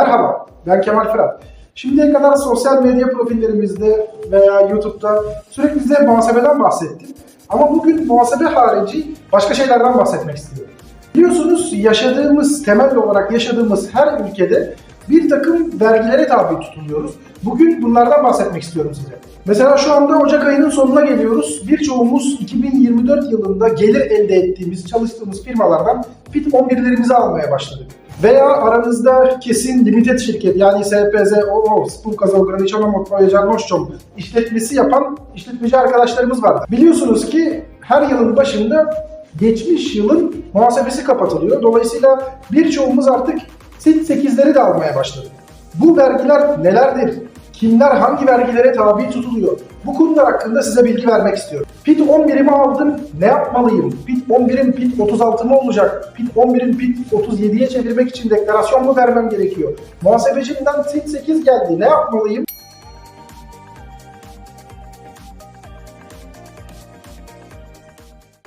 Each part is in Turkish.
Merhaba, ben Kemal Fırat. Şimdiye kadar sosyal medya profillerimizde veya YouTube'da sürekli size muhasebeden bahsettim. Ama bugün muhasebe harici başka şeylerden bahsetmek istiyorum. Biliyorsunuz yaşadığımız, temel olarak yaşadığımız her ülkede bir takım vergilere tabi tutuluyoruz. Bugün bunlardan bahsetmek istiyorum size. Mesela şu anda Ocak ayının sonuna geliyoruz. Birçoğumuz 2024 yılında gelir elde ettiğimiz, çalıştığımız firmalardan FİT 11'lerimizi almaya başladık. Veya aranızda kesin limited şirket yani SPZ, OO, Spółka z ograniczoną odpowiedzialnością işletmesi yapan işletmeci arkadaşlarımız var. Biliyorsunuz ki her yılın başında geçmiş yılın muhasebesi kapatılıyor. Dolayısıyla birçoğumuz artık SİT 8'leri de almaya başladı. Bu vergiler nelerdir? Kimler hangi vergilere tabi tutuluyor? Bu konular hakkında size bilgi vermek istiyorum. PIT 11'imi aldım, ne yapmalıyım? PIT 11'im PIT 36 mı olacak? PIT 11'im PIT 37'ye çevirmek için deklarasyon mu vermem gerekiyor? Muhasebecimden SİT 8 geldi, ne yapmalıyım?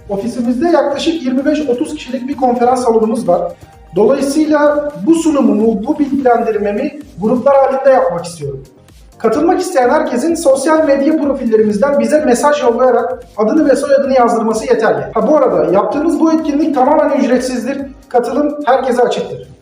Ofisimizde yaklaşık 25-30 kişilik bir konferans salonumuz var. Dolayısıyla bu sunumumu, bu bilgilendirmemi gruplar halinde yapmak istiyorum. Katılmak isteyen herkesin sosyal medya profillerimizden bize mesaj yollayarak adını ve soyadını yazdırması yeterli. Ha bu arada yaptığımız bu etkinlik tamamen ücretsizdir. Katılım herkese açıktır.